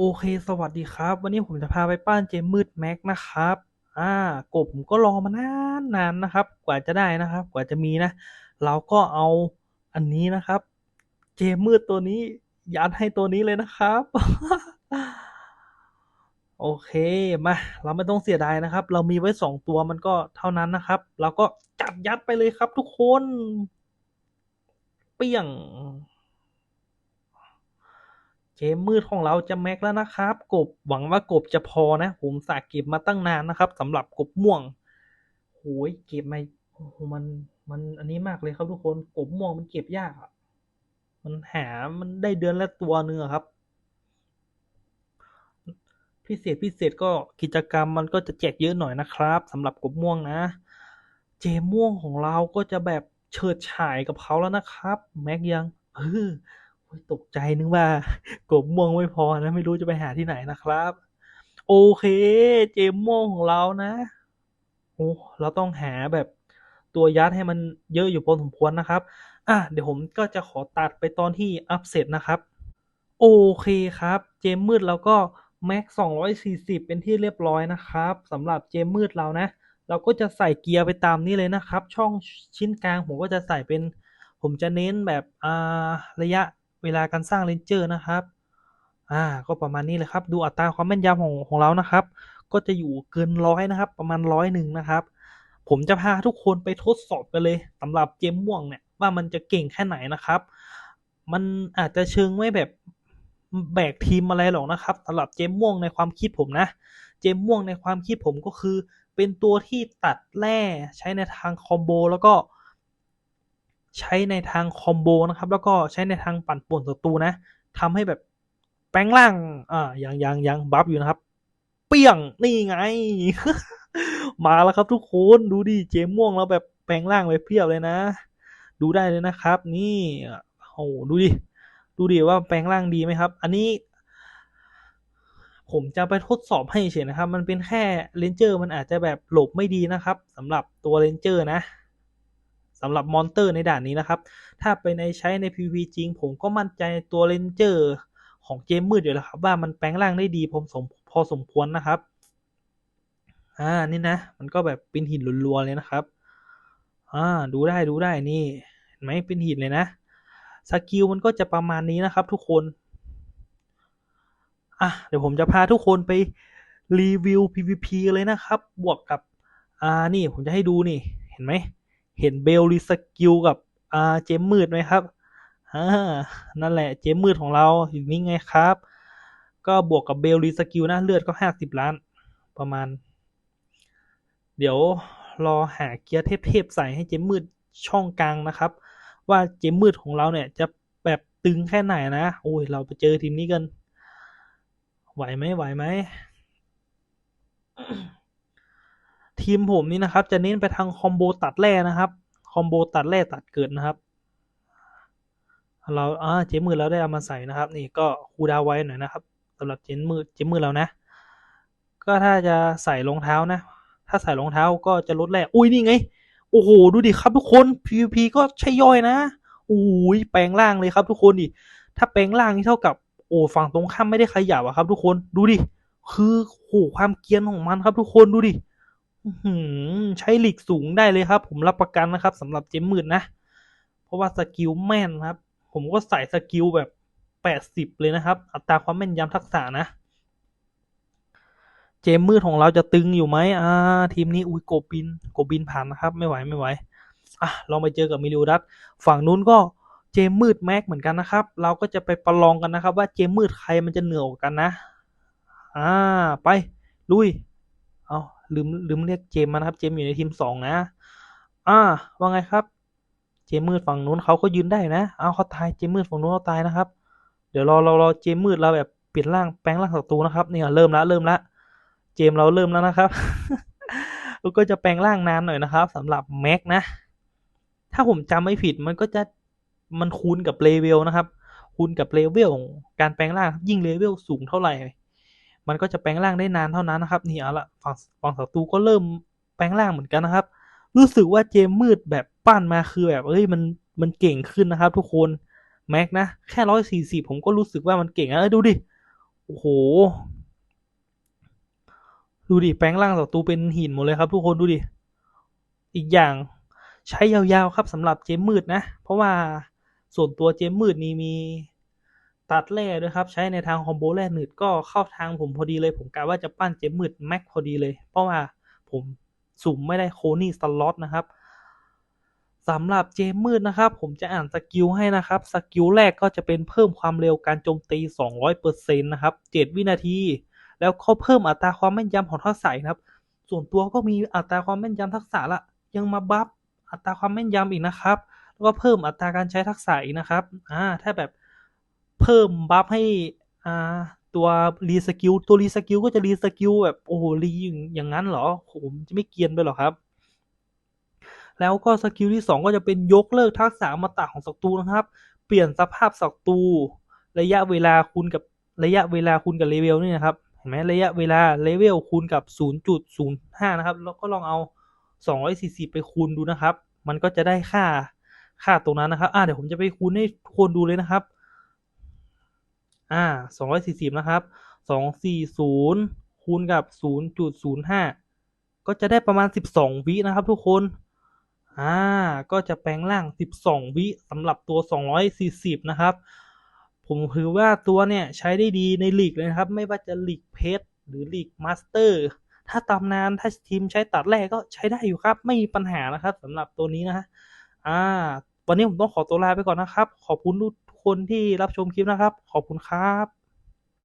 โอเค สวัสดีครับ วันนี้ผมจะพาไปบ้านเจมมืดแม็กนะครับ อ่ากบผมก็รอมานานนานนะครับ กว่าจะได้นะครับ กว่าจะมีนะ เราก็เอาอันนี้นะครับ เจมมืดตัวนี้ ยัดให้ตัวนี้เลยนะครับ โอเค มา เราไม่ต้องเสียดายนะครับ เรามีไว้สองตัวมันก็เท่านั้นนะครับ เราก็จัดยัดไปเลยครับทุกคน เปี้ยง เกมมืดของเราจะแม็กแล้วนะครับ กบหวังว่ากบจะพอนะ ผมสาเก็บมาตั้งนานนะครับสำหรับกบม่วงโหยเก็บมาโอ้โหมันมันอันนี้มากเลยครับทุกคนกบม่วงมันเก็บยากอะมันหามันได้เดือนละตัวเนื้อครับ พิเศษพิเศษก็กิจกรรมมันก็จะแจกเยอะหน่อยนะครับสำหรับกบม่วงนะ เจม่วงของเราก็จะแบบเฉิดฉายกับเขาแล้วนะครับ แม็กยังเออโอ้ย ตกใจนึกว่ากบม่วงไม่พอนะ ไม่รู้จะไปหาที่ไหนนะครับ โอเค เจม่วงของเรานะโอ้เราต้องหาแบบตัวยัดให้มันเยอะอยู่พอสมควรนะครับ อะเดี๋ยวผมก็จะขอตัดไปตอนที่อัพเสร็จนะครับ โอเคครับ เจมมืดเราก็แม็ก240 เป็นที่เรียบร้อยนะครับสำหรับเจมมืดเรานะ เราก็จะใส่เกียร์ไปตามนี้เลยนะครับ ช่องชิ้นกลางผมก็จะใส่เป็น ผมจะเน้นแบบอ่าระยะ เวลาการสร้างเลนเจอร์นะครับ อ่า ก็ประมาณนี้เลยครับ ดูอัตราความแม่นยำของของเรานะครับ ก็จะอยู่เกินร้อยนะครับ ประมาณร้อยหนึ่งนะครับ ผมจะพาทุกคนไปทดสอบกันเลยสำหรับเจมม่วงเนี่ยว่ามันจะเก่งแค่ไหนนะครับ มันอาจจะเชิงไม่แบบแบกทีมอะไรหรอกนะครับสำหรับเจมม่วงในความคิดผมนะ เจมม่วงในความคิดผมก็คือ เป็นตัวที่ตัดแร่ใช้ในทางคอมโบแล้วก็ ใช้ในทางคอมโบนะครับ แล้วก็ใช้ในทางปั่นป่วนศัตรูนะทำให้แบบแปลงร่างอ่ายังยังยังบัฟอยู่นะครับ เปี้ยงนี่ไง มาแล้วครับทุกคนดูดิเจมม่วงแล้วแบบแปลงร่างไปเพียบเลยนะ ดูได้เลยนะครับ นี่โอ้โหดูดิดูดิว่าแปลงร่างดีไหมครับ อันนี้ผมจะไปทดสอบให้เฉยนะครับ มันเป็นแค่เลนเจอร์มันอาจจะแบบหลบไม่ดีนะครับสำหรับตัวเลนเจอร์นะ สำหรับมอนเตอร์ในด่านนี้นะครับ ถ้าไปในใช้ใน PVP จริง ผมก็มั่นใจในตัวเลนเจอร์ของเกมมืดอยู่แล้วครับ ว่ามันแปลงร่างได้ดีพอสมพอสมควรนะครับ อ่านี่นะ มันก็แบบเป็นหินรัวๆเลยนะครับ อ่าดูได้ดูได้นี่เห็นไหมเป็นหินเลยนะสกิลมันก็จะประมาณนี้นะครับ ทุกคน อะเดี๋ยวผมจะพาทุกคนไปรีวิว PVP เลยนะครับ บวกกับ อ่านี่ผมจะให้ดูนี่ เห็นไหม เห็นเบลรีสกิลกับอ่าเจมมืดไหมครับอ่านั่นแหละเจมมืดของเราอยู่นี่ไงครับ ก็บวกกับเบลรีสกิลนะเลือดก็ห้าสิบล้านประมาณ เดี๋ยวรอหาเกียร์เทพๆใส่ให้เจมมืดช่องกลางนะครับ ว่าเจมมืดของเราเนี่ยจะแบบตึงแค่ไหนนะโอ้ยเราไปเจอทีมนี้กัน ไหวไหมไหวไหม ทีมผมนี่นะครับ จะเน้นไปทางคอมโบตัดแร่นะครับคอมโบตัดแร่ตัดเกิดนะครับเราอ่าเจมือเราได้เอามาใส่นะครับ นี่ก็คูดาวไว้หน่อยนะครับสำหรับเจมือเจมือเรานะ ก็ถ้าจะใส่รองเท้านะ ถ้าใส่รองเท้าก็จะลดแร่อุ้ยนี่ไงโอ้โหดูดิครับทุกคน PVP ก็ใช่ย่อยนะโอ้ยแปลงร่างเลยครับทุกคนดิถ้าแปลงร่างนี่เท่ากับโอ้ฝั่งตรงข้ามไม่ได้ขยับอะครับ ทุกคนดูดิคือโหความเกียนของมันครับทุกคนดูดิ อื้อหือใช้หลีกสูงได้เลยครับ ผมรับประกันนะครับสำหรับเจมมืดนะ เพราะว่าสกิลแม่นครับ ผมก็ใส่สกิลแบบแปดสิบเลยนะครับ อัตราความแม่นยำทักษะนะ เจมมืดของเราจะตึงอยู่ไหมอ่า ทีมนี้อุ้ยโกบินโกบินผ่านนะครับ ไม่ไหวไม่ไหวอะลองไปเจอกับมิลิวดัสฝั่งนู้นก็เจมมืดแม็กเหมือนกันนะครับ เราก็จะไปประลองกันนะครับ ว่าเจมมืดใครมันจะเหนือกว่ากันนะ อ่า ไปลุย ลืมลืมเรียกเจมมานะครับ เจมอยู่ในทีมสองนะ อ่า ว่าไงครับ เจมมืดฝั่งนู้นเขาก็ยืนได้นะ เอาเขาตาย เจมมืดฝั่งนู้นเขาตายนะครับ เดี๋ยวรอเรารอเจมมืดเราแบบเปลี่ยนร่างแปลงร่างศัตรูนะครับ เนี่ยเริ่มละเริ่มละ เจมเราเริ่มแล้วนะครับแล้วก็จะแปลงร่างนานหน่อยนะครับสำหรับแม็กนะ ถ้าผมจำไม่ผิดมันก็จะมันคูณกับเลเวลนะครับ คูณกับเลเวลของการแปลงร่างยิ่งเลเวลสูงเท่าไหร่ มันก็จะแปลงร่างได้นานเท่านั้นนะครับนี่เอาละฝั่งฝั่งศัตรูก็เริ่มแปลงร่างเหมือนกันนะครับ รู้สึกว่าเจมมืดแบบปั้นมาคือแบบเอ้ยมันมันเก่งขึ้นนะครับ ทุกคนแม็กนะแค่ร้อยสี่สิบผมก็รู้สึกว่ามันเก่งนะเอ้ยดูดิโอ้โหดูดิแปลงร่างศัตรูเป็นหินหมดเลยครับ ทุกคนดูดิอีกอย่างใช้ยาวๆครับสำหรับเจมมืดนะ เพราะว่าส่วนตัวเจมมืดนี่มี ตัดแร่ด้วยครับ ใช้ในทางคอมโบแร่หนืดก็เข้าทางผมพอดีเลย ผมกะว่าจะปั้นเจมมืดแม็กพอดีเลย เพราะว่าผมสุ่มไม่ได้โคนี่สล็อตนะครับสำหรับเจมมืดนะครับ ผมจะอ่านสกิลให้นะครับสกิลแรกก็จะเป็นเพิ่มความเร็วการโจมตี 200%นะครับ 7 วินาที แล้วเขาเพิ่มอัตราความแม่นยำของทักษะนะครับ ส่วนตัวก็มีอัตราความแม่นยำทักษะละ ยังมาบัฟอัตราความแม่นยำอีกนะครับ แล้วก็เพิ่มอัตราการใช้ทักษะอีกนะครับอ่าถ้าแบบ เพิ่มบัฟให้อ่าตัวรีสกิลตัวรีสกิลก็จะรีสกิลแบบโอ้โหรีอย่างนั้นเหรอโหมจะไม่เกียนไปหรอครับ แล้วก็สกิลที่ 2 ก็จะเป็นยกเลิกทักษะอมตะของศัตรูนะครับ เปลี่ยนสภาพศัตรูระยะเวลาคูณกับระยะเวลาคูณกับเลเวลนี่นะครับเห็นไหมระยะเวลาเลเวลคูณกับ 0.05 นะครับ แล้วก็ลองเอา 240 ไปคูณดูนะครับ มันก็จะได้ค่าค่าตรงนั้นนะครับอ่าเดี๋ยวผมจะไปคูณให้คนดูเลยนะครับ อ่า240นะครับ240คูณกับ0.05ก็จะได้ประมาณ12วินะครับทุกคน อ่า ก็จะแปลงร่าง12วิสำหรับตัว240นะครับ ผมถือว่าตัวเนี่ยใช้ได้ดีในลีกเลยนะครับ ไม่ว่าจะลีกเพชรหรือลีกมาสเตอร์ถ้าตำนานถ้าทีมใช้ตัดแรกก็ใช้ได้อยู่ครับ ไม่มีปัญหานะครับสำหรับตัวนี้นะฮะอ่า วันนี้ผมต้องขอตัวลาไปก่อนนะครับ ขอบคุณทุก คนที่รับชมคลิปนะครับ ขอบคุณครับ